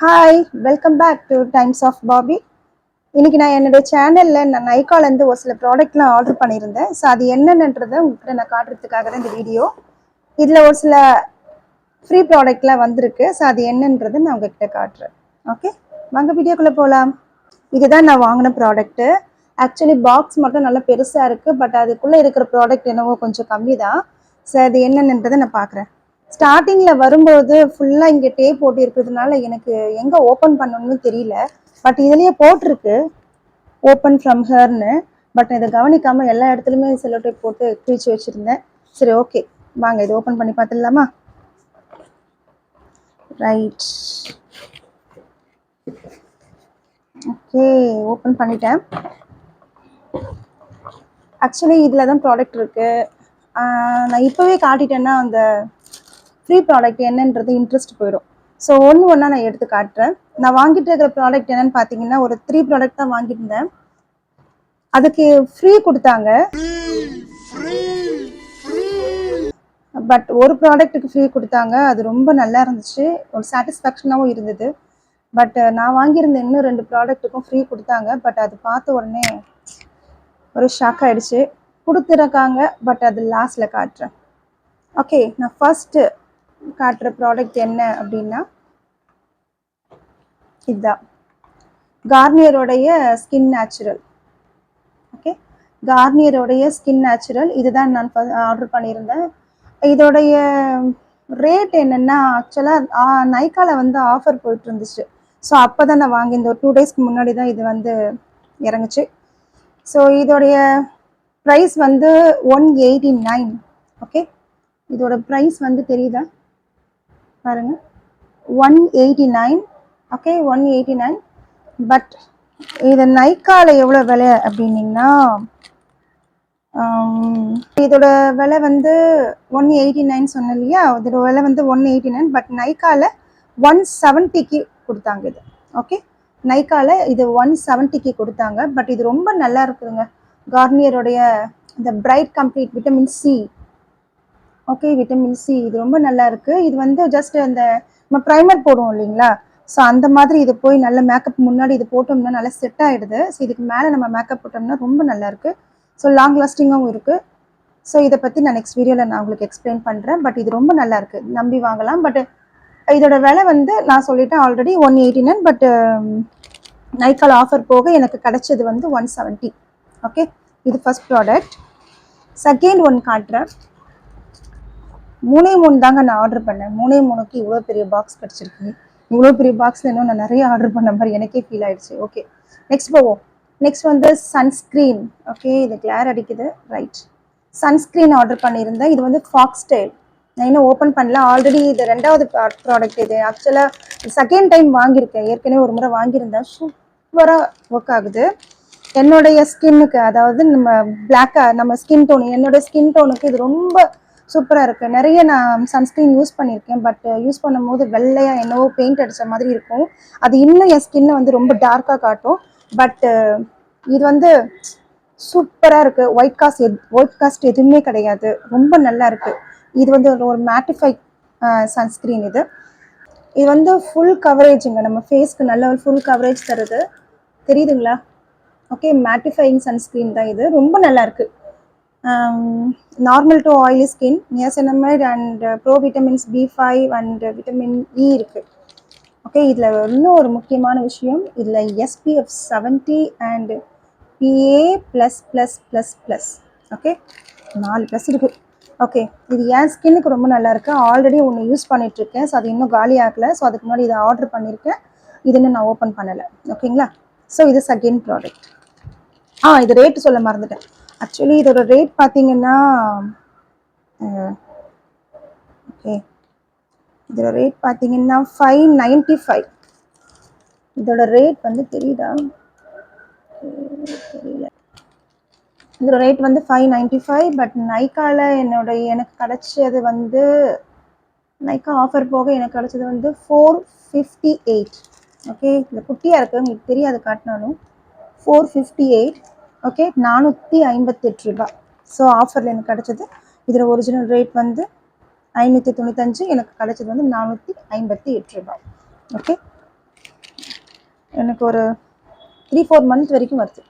Hi welcome back to Times of Bobby இன்னைக்கு நான் என்னுடைய சேனலில் நான் நைக்காலேருந்து ஒரு சில ப்ராடக்ட்லாம் ஆர்டர் பண்ணியிருந்தேன். ஸோ அது என்னென்னன்றதை உங்கள்கிட்ட நான் காட்டுறதுக்காக தான் இந்த வீடியோ இதில் ஒரு சில ஃப்ரீ ப்ராடக்ட்லாம் வந்திருக்கு. ஸோ அது என்னன்றதை நான் உங்ககிட்ட காட்டுறேன். ஓகே வாங்க வீடியோக்குள்ளே போகலாம் இதுதான் நான் வாங்கின ப்ராடக்ட்டு ஆக்சுவலி பாக்ஸ் மட்டும் நல்லா பெருசாக இருக்குது பட் அதுக்குள்ளே இருக்கிற ப்ராடக்ட் என்னவோ கொஞ்சம் கம்மி தான் ஸோ அது என்னென்னன்றதை நான் பார்க்குறேன் ஸ்டார்டிங்கில் வரும்போது ஃபுல்லாக இங்கே டேப் போட்டு இருக்கிறதுனால எனக்கு எங்கே ஓப்பன் பண்ணணும்னு தெரியல. பட் இதுலேயே போட்டிருக்கு. ஓப்பன் ஃப்ரம் ஹர்னு பட் இதை கவனிக்காமல் எல்லா இடத்துலையுமே செல்லோ டேப் போட்டு கிழிச்சு வச்சுருந்தேன். சரி ஓகே வாங்க இதை ஓப்பன் பண்ணி பார்த்துடலாமா? ரைட் ஓகே ஓப்பன் பண்ணிட்டேன். ஆக்சுவலி இதில் தான் ப்ராடக்ட் இருக்குது நான் இப்போவே காட்டிட்டேன்னா அந்த ஃப்ரீ ப்ராடக்ட் என்னன்றது இன்ட்ரெஸ்ட் போயிடும் ஸோ ஒன்று ஒன்றா நான் எடுத்து காட்டுறேன். நான் வாங்கிட்டு இருக்கிற ப்ராடக்ட் என்னன்னு பார்த்தீங்கன்னா ஒரு த்ரீ ப்ராடக்ட் தான் வாங்கியிருந்தேன். அதுக்கு ஃப்ரீ கொடுத்தாங்க. பட் ஒரு ப்ராடக்ட்டுக்கு ஃப்ரீ கொடுத்தாங்க. அது ரொம்ப நல்லா இருந்துச்சு. ஒரு சாட்டிஸ்ஃபேக்ஷனாகவும் இருந்தது. பட் நான் வாங்கியிருந்த இன்னும் ரெண்டு ப்ராடக்ட்டுக்கும் ஃப்ரீ கொடுத்தாங்க. பட் அது பார்த்த உடனே ஒரு ஷாக் ஆகிடுச்சு கொடுத்துருக்காங்க. பட் அது லாஸ்ட்டில் காட்டுறேன். ஓகே நான் ஃபர்ஸ்ட்டு காட்டுற ப்ராடக்ட் என்ன அப்படின்னா இதுதான் கார்னியரோடைய ஸ்கின் நேச்சுரல் ஓகே கார்னியரோடைய ஸ்கின் நேச்சுரல் இதுதான் நான் ஆர்டர் பண்ணியிருந்தேன். இதோடைய ரேட் என்னென்னா ஆக்சுவலாக நைக்காவில் வந்து ஆஃபர் போயிட்டு இருந்துச்சு ஸோ அப்போ தான் நான் வாங்கி இந்த ஒரு டூ டேஸ்க்கு முன்னாடி தான் இது வந்து இறங்குச்சு. ஸோ இதோடைய ப்ரைஸ் வந்து ஒன் எயிட்டி நைன் ஓகே இதோட ப்ரைஸ் வந்து தெரியுதா? பாருங்க. One eighty nine okay one eighty nine but இது நைக்கால எவ்வளோ விலை அப்படின்னீங்கன்னா um, இதோட விலை வந்து ஒன் எயிட்டி நைன் சொன்னேன் இல்லையா? இதோட விலை வந்து ஒன் எயிட்டி நைன் பட் நைக்கால ஒன் செவன்ட்டிக்கு கொடுத்தாங்க இது. ஓகே நைக்கால இது ஒன் செவன்ட்டிக்கு கொடுத்தாங்க. பட் இது ரொம்ப நல்லா இருக்குதுங்க. கார்னியருடைய இந்த bright complete vitamin C okay vitamin C இது ரொம்ப நல்லா இருக்கு. இது வந்து ஜஸ்ட் அந்த நம்ம ப்ரைமர் போடுவோம் இல்லைங்களா? ஸோ அந்த மாதிரி இது போய் நல்ல மேக்கப் முன்னாடி இது போட்டோம்னா நல்லா செட் ஆகிடுது ஸோ இதுக்கு மேலே நம்ம மேக்கப் போட்டோம்னா ரொம்ப நல்லா இருக்கு. ஸோ லாங் லாஸ்டிங்காகவும் இருக்கு. ஸோ இதை பற்றி நான் நெக்ஸ்ட் வீடியோவில் நான் உங்களுக்கு எக்ஸ்பிளைன் பண்ணுறேன் பட் இது ரொம்ப நல்லா இருக்கு. நம்பி வாங்கலாம். பட் இதோட விலை வந்து நான் சொல்லிட்டேன் already one eighty nine but நைக்கால் offer போக எனக்கு கிடைச்சது வந்து ஒன் செவன்ட்டி ஓகே இது ஃபர்ஸ்ட் ப்ராடக்ட் செகண்ட் ஒன் காட்டுறேன். மூணே மூணு தாங்க நான் ஆர்டர் பண்ணேன். மூணே மூணுக்கு இவ்வளோ பெரிய பாக்ஸ் கிடச்சிருக்கு. இவ்வளோ பெரிய பாக்ஸில் இன்னும் நான் நிறைய ஆர்டர் பண்ண மாதிரி எனக்கே ஃபீல் ஆயிடுச்சு. ஓகே நெக்ஸ்ட் போவோம். நெக்ஸ்ட் வந்து சன்ஸ்க்ரீன் ஓகே இது கிளார் அடிக்குது. ரைட் சன்ஸ்க்ரீன் ஆர்டர் பண்ணியிருந்தேன். இது வந்து ஃபாக்ஸ்டைல் நான் இன்னும் ஓப்பன் பண்ணல. ஆல்ரெடி இது ரெண்டாவது ப்ராடக்ட் இது. ஆக்சுவலாக செகண்ட் டைம் வாங்கியிருக்கேன். ஏற்கனவே ஒரு முறை வாங்கியிருந்தேன். சூப்பராக ஒர்க் ஆகுது. என்னுடைய ஸ்கின்னுக்கு அதாவது நம்ம பிளாக்காக நம்ம ஸ்கின் டோன் என்னோட ஸ்கின் டோனுக்கு இது ரொம்ப சூப்பராக இருக்குது நிறைய நான் சன்ஸ்க்ரீன் யூஸ் பண்ணியிருக்கேன். பட் யூஸ் பண்ணும்போது வெள்ளையாக என்னவோ பெயிண்ட் அடித்த மாதிரி இருக்கும். அது இன்னும் என் ஸ்கின்னை வந்து ரொம்ப டார்க்காக காட்டும். பட் இது வந்து சூப்பராக இருக்குது ஒயிட் காஸ்ட் எத் ஒயிட் காஸ்ட் எதுவுமே கிடையாது. ரொம்ப நல்லா இருக்குது இது வந்து ஒரு மேட்டிஃபை சன்ஸ்க்ரீன் இது. இது வந்து ஃபுல் கவரேஜுங்க நம்ம ஃபேஸ்க்கு நல்ல ஒரு ஃபுல் கவரேஜ் தருது. தெரியுதுங்களா? ஓகே மேட்டிஃபைங் சன்ஸ்க்ரீன் தான் இது. ரொம்ப நல்லா இருக்குது normal to oily skin niacinamide and pro vitamins B five and vitamin E இருக்குது ஓகே இதில் இன்னும் ஒரு முக்கியமான விஷயம் இதில் SPF seventy and PA plus plus plus plus okay நாலு ப்ளஸ் இருக்குது ஓகே இது என் ஸ்கின்னுக்கு ரொம்ப நல்லாயிருக்கு ஆல்ரெடி ஒன்று யூஸ் பண்ணிகிட்ருக்கேன் ஸோ அது இன்னும் காலி ஆகலை. ஸோ அதுக்கு முன்னாடி இதை ஆர்டர் பண்ணியிருக்கேன் இது இன்னும் நான் ஓப்பன் பண்ணலை. ஓகேங்களா ஸோ இது செகண்ட் ப்ராடக்ட் ஆ இது ரேட்டு சொல்ல மறந்துட்டேன். ஆக்சுவலி இதோட ரேட் பார்த்தீங்கன்னா ஓகே இதோட ரேட் பார்த்தீங்கன்னா ஃபைவ் நைன்டி ஃபைவ் இதோட ரேட் வந்து தெரியுதா? தெரியல. இதோட ரேட் வந்து ஃபைவ் நைன்டி ஃபைவ் பட் நைக்காவில் என்னோட எனக்கு கிடச்சது வந்து நைக்கா ஆஃபர் போக எனக்கு கிடச்சது வந்து ஃபோர் ஃபிஃப்டி எயிட் ஓகே இந்த குட்டியாக இருக்குது உங்களுக்கு தெரியாது காட்டினாலும். ஃபோர் ஃபிஃப்டி எயிட் ஓகே நானூற்றி ஐம்பத்தெட்டு ரூபாய் ஸோ ஆஃபரில் எனக்கு கிடச்சது. இதில் ஒரிஜினல் ரேட் வந்து ஐநூற்றி தொண்ணூத்தஞ்சு எனக்கு கிடைச்சது வந்து நானூற்றி ஐம்பத்தி எட்டு ரூபாய் ஓகே எனக்கு ஒரு த்ரீ ஃபோர் மந்த் வரைக்கும் வருது.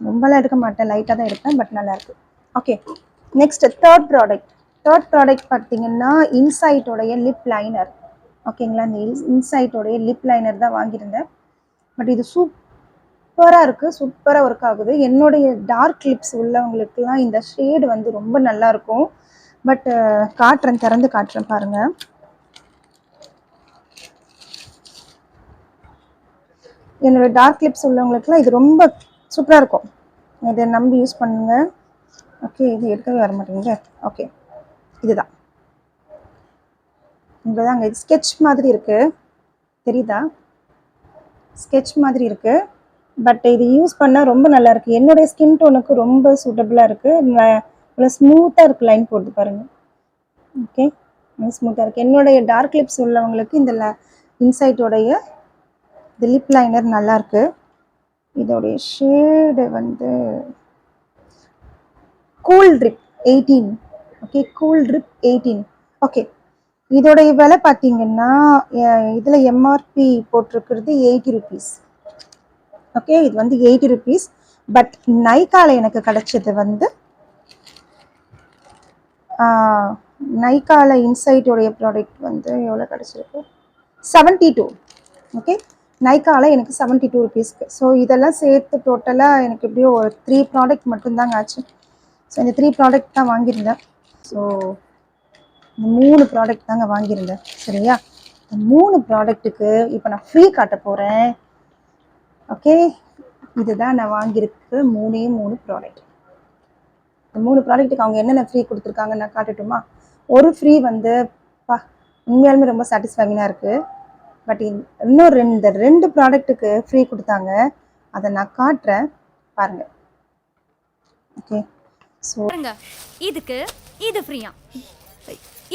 ரொம்பலாம் எடுக்க மாட்டேன். லைட்டாக தான் எடுப்பேன் பட் நல்லாயிருக்கு okay next third product third product பார்த்தீங்கன்னா இன்சைட்டோடைய லிப் லைனர் ஓகேங்களா இந்த இன்சைட்டோடைய லிப் லைனர் தான் வாங்கியிருந்தேன். பட் இது சூப்பராக இருக்குது சூப்பராக ஒர்க் ஆகுது. என்னுடைய டார்க் லிப்ஸ் உள்ளவங்களுக்குலாம் இந்த ஷேடு வந்து ரொம்ப நல்லா இருக்கும். பட் காட்டுறேன் திறந்து காட்டுறேன் பாருங்கள் என்னோடய டார்க் லிப்ஸ் உள்ளவங்களுக்குலாம் இது ரொம்ப சூப்பராக இருக்கும். இதை நம்பி யூஸ் பண்ணுங்க. ஓகே இது எடுக்கவே வர மாட்டேங்குது. ஓகே இதுதான். இவ்வளோதாங்க இது ஸ்கெட்ச் மாதிரி இருக்குது தெரியுதா? ஸ்கெட்ச் மாதிரி இருக்குது பட் இது யூஸ் பண்ணால் ரொம்ப நல்லாயிருக்கு என்னுடைய ஸ்கின் டோனுக்கு ரொம்ப சூட்டபுளாக இருக்குது இவ்வளோ ஸ்மூத்தாக இருக்குது லைன் போட்டு பாருங்கள் ஓகே ஸ்மூத்தாக இருக்குது என்னுடைய டார்க் லிப்ஸ் உள்ளவங்களுக்கு இந்த ல இன்சைட்டோடைய இந்த லிப் லைனர் நல்லாயிருக்கு இதோடைய ஷேடு வந்து cool trip eighteen okay cool trip eighteen okay இதோடைய விலை பார்த்தீங்கன்னா இதில் எம்ஆர்பி போட்டிருக்கிறது எயிட்டி ருபீஸ் ஓகே இது வந்து எயிட்டி ருபீஸ் பட் நைக்கால எனக்கு கிடைச்சது வந்து நைக்கால இன்சைட்டோடைய ப்ராடக்ட் வந்து எவ்வளோ கிடச்சிருக்கு? செவன்ட்டி டூ ஓகே நைக்கால எனக்கு செவன்ட்டி டூ ருபீஸ்க்கு ஸோ இதெல்லாம் சேர்த்து டோட்டலாக எனக்கு எப்படியோ ஒரு த்ரீ ப்ராடக்ட் மட்டும்தாங்க ஆச்சு. ஸோ இந்த த்ரீ ப்ராடக்ட் தான் வாங்கியிருந்தேன். ஸோ மூணு ப்ராடக்ட் தாங்க வாங்கியிருந்தேன். சரியா? இந்த மூணு ப்ராடக்ட்டுக்கு இப்போ நான் ஃப்ரீ காட்ட போகிறேன் ஓகே? இதுதான் நான் வாங்கியிருக்கு மூணே மூணு ப்ராடக்ட் இந்த மூணு ப்ராடக்ட்டுக்கு அவங்க என்னென்ன ஃப்ரீ கொடுத்துருக்காங்க நான் காட்டட்டுமா? ஒரு ஃப்ரீ வந்து பா உண்மையாலுமே ரொம்ப சாட்டிஸ்ஃபைங்காக இருக்குது பட் இன்னும் ரெண்டு ரெண்டு ப்ராடக்ட்டுக்கு ஃப்ரீ கொடுத்தாங்க. அதை நான் காட்டுறேன். பாருங்கள் ஓகே? ஸோ இதுக்கு இது ஃப்ரீயா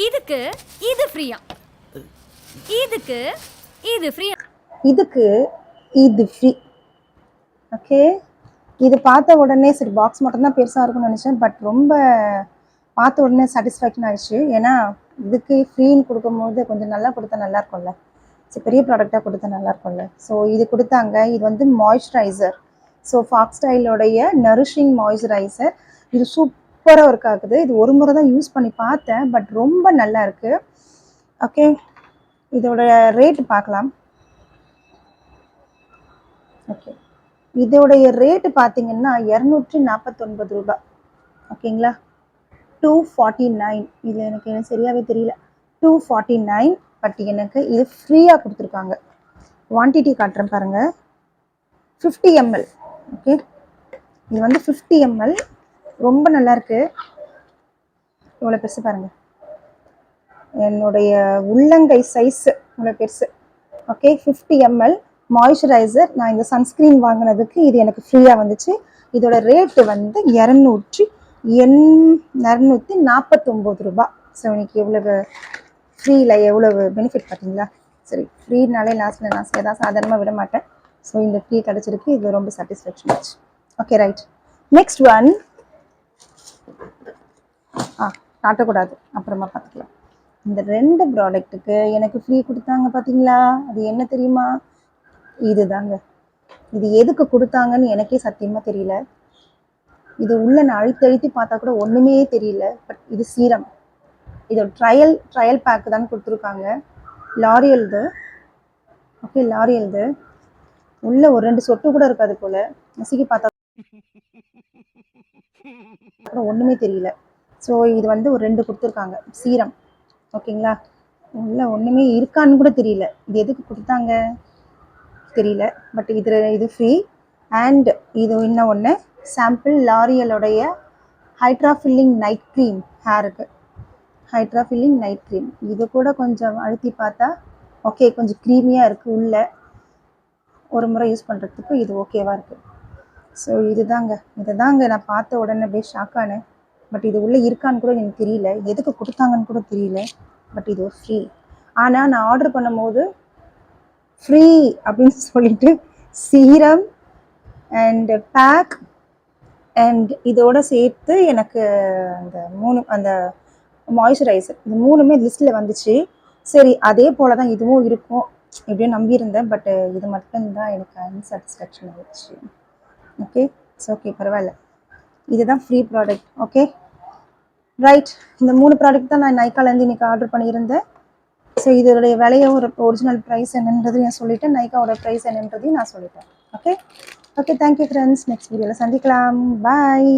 இதுக்கு இது ஃப்ரீயா இதுக்கு இது ஃப்ரீயா இதுக்கு இது ஃப்ரீ ஓகே இது பார்த்த உடனே சரி பாக்ஸ் மட்டும்தான் பெருசாக இருக்கும்னு நினச்சேன் பட் ரொம்ப பார்த்த உடனே சாட்டிஸ்ஃபேக்ஷன் ஆயிடுச்சு. ஏன்னா இதுக்கு ஃப்ரீன்னு கொடுக்கும்போது கொஞ்சம் நல்லா கொடுத்தா நல்லா இருக்கும்ல. சரி பெரிய ப்ராடக்டாக கொடுத்தா நல்லா இருக்கும்ல. ஸோ இது கொடுத்தாங்க. இது வந்து மாய்ஸ்சரைசர் ஸோ ஃபாக்ஸ் ஸ்டைலோடைய நரிஷிங் மாய்ஸ்சரைசர் இது சூப்பராக ஒர்க் ஆகுது. இது ஒரு முறை தான் யூஸ் பண்ணி பார்த்தேன் பட் ரொம்ப நல்லா இருக்குது ஓகே இதோட ரேட் பார்க்கலாம். ஓகே இதோடைய ரேட்டு பார்த்தீங்கன்னா இரநூற்றி நாற்பத்தொன்பது ரூபாய் ஓகேங்களா டூ ஃபார்ட்டி நைன் இது எனக்கு எனக்கு சரியாகவே தெரியல. டூ ஃபார்ட்டி நைன் பட் எனக்கு இது ஃப்ரீயாக கொடுத்துருக்காங்க. குவான்டிட்டி காட்டுறேன் பாருங்கள் ஃபிஃப்டி எம்எல் ஓகே இது வந்து ஃபிஃப்டி எம்எல் ரொம்ப நல்லாயிருக்கு இவ்வளோ பெருசு பாருங்கள் என்னுடைய உள்ளங்கை சைஸு இவ்வளோ பெருசு. ஓகே ஃபிஃப்டி எம்எல் மாய்ஸ்சரைசர் நான் இந்த சன்ஸ்க்ரீன் வாங்கினதுக்கு இது எனக்கு ஃப்ரீயாக வந்துச்சு. இதோட ரேட்டு வந்து இரநூற்றி எண் இரநூத்தி நாற்பத்தொம்போது ரூபாய் ஸோ இன்னைக்கு எவ்வளவு ஃப்ரீயில் எவ்வளவு பெனிஃபிட் பார்த்தீங்களா? சரி ஃப்ரீனாலே லாஸ்ட்டில் நான் ஏதாவது சாதாரணமாக விட மாட்டேன். ஸோ இந்த ஃப்ரீ கிடச்சிருக்கு. இது ரொம்ப சாட்டிஸ்ஃபேக்ஷன் ஆச்சு. ஓகே ரைட் நெக்ஸ்ட் ஒன் ஆ காட்டக்கூடாது. அப்புறமா பார்த்துக்கலாம். இந்த ரெண்டு ப்ராடக்ட்டுக்கு எனக்கு ஃப்ரீ கொடுத்தாங்க பார்த்தீங்களா? அது என்ன தெரியுமா? இதுதாங்க. இது எதுக்கு கொடுத்தாங்கன்னு எனக்கே சத்தியமாக தெரியல. இது உள்ள நான் அழுத்தி பார்த்தா கூட ஒன்றுமே தெரியல. பட் இது சீரம். இது ட்ரையல் ட்ரையல் பேக் தான் கொடுத்துருக்காங்க. லாரியல்து ஓகே லாரியல்து உள்ள ஒரு ரெண்டு சொட்டு கூட இருக்காது போல. நசுக்கி பார்த்தா அப்புறம் ஒன்றுமே தெரியல. ஸோ இது வந்து ஒரு ரெண்டு கொடுத்துருக்காங்க. சீரம். ஓகேங்களா உள்ள ஒன்றுமே இருக்கான்னு கூட தெரியல. இது எதுக்கு கொடுத்தாங்க? தெரியல பட் இது இது ஃப்ரீ அண்ட் இது இன்னும் ஒன்று சாம்பிள் லாரியலுடைய ஹைட்ரா ஃபில்லிங் நைட் க்ரீம் ஹேருக்கு ஹைட்ரா ஃபில்லிங் நைட் க்ரீம் இது கூட கொஞ்சம் அழுத்தி பார்த்தா ஓகே கொஞ்சம் க்ரீமியாக இருக்குது உள்ள. ஒரு முறை யூஸ் பண்ணுறதுக்கு இது ஓகேவாக இருக்குது ஸோ இதுதாங்க. இதை தாங்க நான் பார்த்த உடனே அப்படியே ஷாக் ஆனேன். பட் இது உள்ளே இருக்கான்னு கூட எனக்கு தெரியல. எதுக்கு கொடுத்தாங்கன்னு கூட தெரியல. பட் இது ஃப்ரீ ஆனால் நான் ஆர்டர் பண்ணும்போது ஃப்ரீ அப்படின்னு சொல்லிட்டு சீரம் அண்ட் பேக் அண்ட் இதோட சேர்த்து எனக்கு அந்த மூணு அந்த மாய்ஸ்சரைசர் இந்த மூணுமே லிஸ்ட்டில் வந்துச்சு. சரி அதே போல் தான் இதுவும் இருக்கும் எப்படியும் நம்பியிருந்தேன். பட்டு இது மட்டும்தான் எனக்கு அன்சாட்டிஸ்ஃபேக்ஷன் ஆயிடுச்சு. ஓகே இட்ஸ் ஓகே பரவாயில்ல. இதுதான் ஃப்ரீ ப்ராடக்ட் ஓகே ரைட் இந்த மூணு ப்ராடக்ட் தான் நான் நைக்காலேருந்து இன்னைக்கு ஆர்டர் பண்ணியிருந்தேன். ஸோ இதோடைய விலையை ஒரு ஒரிஜினல் ப்ரைஸ் என்னன்றது நான் சொல்லிட்டேன். நைக்காவோட ப்ரைஸ் என்னன்றதையும் நான் சொல்லிட்டேன். Okay okay thank you friends next வீடியோவில் சந்திக்கலாம். பாய்